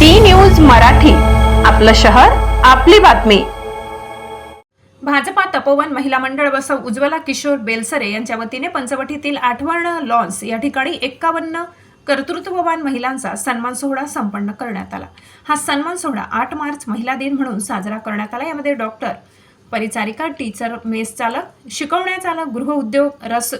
D news Marathi आपलं शहर आपली बातमी. भाजपा तपोवन महिला मंडळ व सौ उज्ज्वला किशोर बेलसरे यांच्या वतीने पंचवटीतील आठवण लॉन्स या ठिकाणी एक्कावन्न कर्तृत्ववान महिलांचा सन्मान सोहळा संपन्न करण्यात आला. हा सन्मान सोहळा आठ मार्च महिला दिन म्हणून साजरा करण्यात आला. यामध्ये डॉक्टर परिचारिका टीचर मेस चालक शिकवण्याचालक गृहउद्योग रस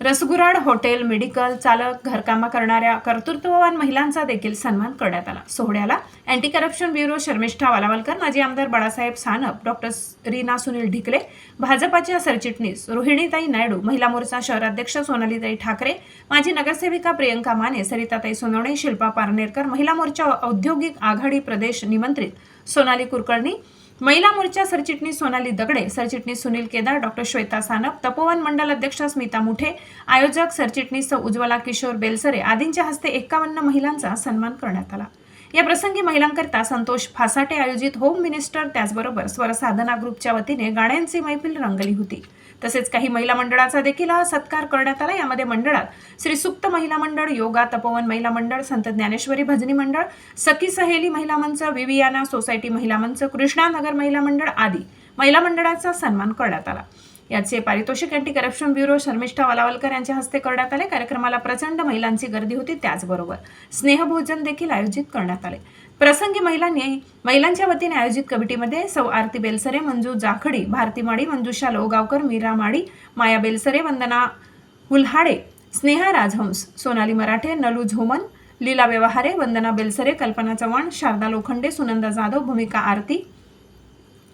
रसगुराड हॉटेल मेडिकल चालक घरकामा करणाऱ्या कर्तृत्ववान महिलांचा देखील सन्मान करण्यात आला. सोहळ्याला anti corruption bureau Sharmishtha Walawalkar माजी आमदार बाळासाहेब सानप डॉक्टर रीना सुनील ढिकले भाजपाच्या सरचिटणीस रोहिणीताई नायडू महिला मोर्चा शहराध्यक्ष सोनालीताई ठाकरे माजी नगरसेविका प्रियंका माने सरिताताई सोनवणे शिल्पा पारनेरकर महिला मोर्चा औद्योगिक आघाडी प्रदेश निमंत्रित सोनाली कुलकर्णी महिला मोर्चा सरचिटणीस सोनाली दगडे सरचिटणीस सुनील केदार डॉक्टर श्वेता सानप तपोवन मंडल अध्यक्ष स्मिता मुठे आयोजक सरचिटणीस उज्ज्वला किशोर बेलसरे आदींच्या हस्ते एक्कावन्न महिलांचा सन्मान करण्यात आला. या प्रसंगी महिलांकरता संतोष फासाटे आयोजित होम मिनिस्टर त्याचबरोबर स्वरसाधना ग्रुपच्या वतीने गाण्यांची मैफिल रंगली होती. तसेच काही महिला मंडळाचा देखील हा सत्कार करण्यात आला. यामध्ये मंडळात श्री सुक्त महिला मंडळ योगा तपोवन महिला मंडळ संत ज्ञानेश्वरी भजनी मंडळ सखी सहेली महिला मंच विवियाना सोसायटी महिला मंच कृष्णानगर महिला मंडळ आदी महिला मंडळाचा सन्मान करण्यात आला. याचे पारितोषिक anti corruption bureau Sharmishtha Walawalkar यांच्या हस्ते करण्यात आले. कार्यक्रमाला प्रचंड महिलांची गर्दी होती त्याचबरोबर स्नेहभोजन देखील आयोजित करण्यात आले. प्रसंगी महिलांनी महिलांच्या वतीने आयोजित कमिटीमध्ये सौ आरती बेलसरे मंजू जाखडी भारती माडी मंजुषा लोगावकर मीरा माडी माया बेलसरे वंदना हुल्हाडे स्नेहा राजहंस सोनाली मराठे नलू झोमन लीला व्यवहारे वंदना बेलसरे कल्पना चव्हाण शारदा लोखंडे सुनंदा जाधव भूमिका आरती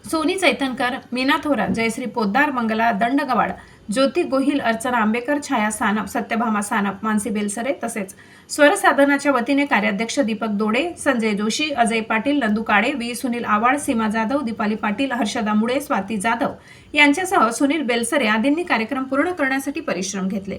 सोनी चैतनकर मीना थोरात जयश्री पोद्दार मंगला दंडगवाड ज्योती गोहिल अर्चना आंबेकर छाया सानप सत्यभामा सानप मानसी बेलसरे तसेच स्वरसाधनाच्या वतीने कार्याध्यक्ष दीपक दोडे संजय जोशी अजय पाटील नंदू काळे व्ही. सुनील आवाड सीमा जाधव दीपाली पाटील हर्षदा मुळे स्वाती जाधव यांच्यासह सुनील बेलसरे आदींनी कार्यक्रम पूर्ण करण्यासाठी परिश्रम घेतले.